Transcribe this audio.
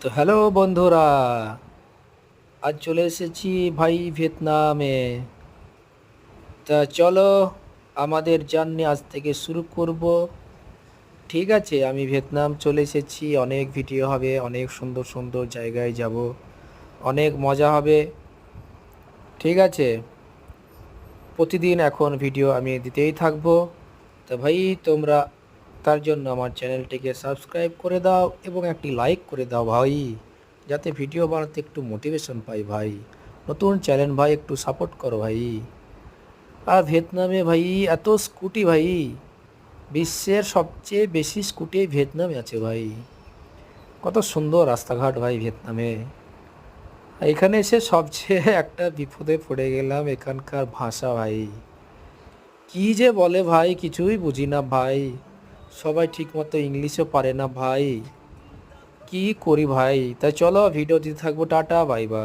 তো হ্যালো বন্ধুরা, আজ চলে এসেছি ভাই ভিয়েতনামে। তা চলো আমাদের জার্নি আজ থেকে শুরু করব। ঠিক আছে, আমি ভিয়েতনাম চলে এসেছি, অনেক ভিডিও হবে, অনেক সুন্দর সুন্দর জায়গায় যাব, অনেক মজা হবে। ঠিক আছে, প্রতিদিন এখন ভিডিও আমি দিতেই থাকব। তো ভাই, তোমরা তার জন্য আমার চ্যানেলটিকে সাবস্ক্রাইব করে দাও এবং একটি লাইক করে দাও ভাই, যাতে ভিডিও বানাতে একটু মোটিভেশন পাই ভাই। নতুন চ্যানেল ভাই, একটু সাপোর্ট করো ভাই। আর ভিয়েতনামে ভাই, এত স্কুটি ভাই, বিশ্বের সবচেয়ে বেশি স্কুটি ভিয়েতনামে আছে ভাই। কত সুন্দর রাস্তাঘাট ভাই ভিয়েতনামে। এখানে এসে সবচেয়ে একটা বিপদে পড়ে গেলাম এখানকার ভাষা ভাই। কি যে বলে ভাই, কিছুই বুঝি না ভাই। সবাই ঠিকমতো ইংলিশও পারে না ভাই। কি করি ভাই? তা চলো ভিডিও দিতে থাকব, টাটা বাই বাই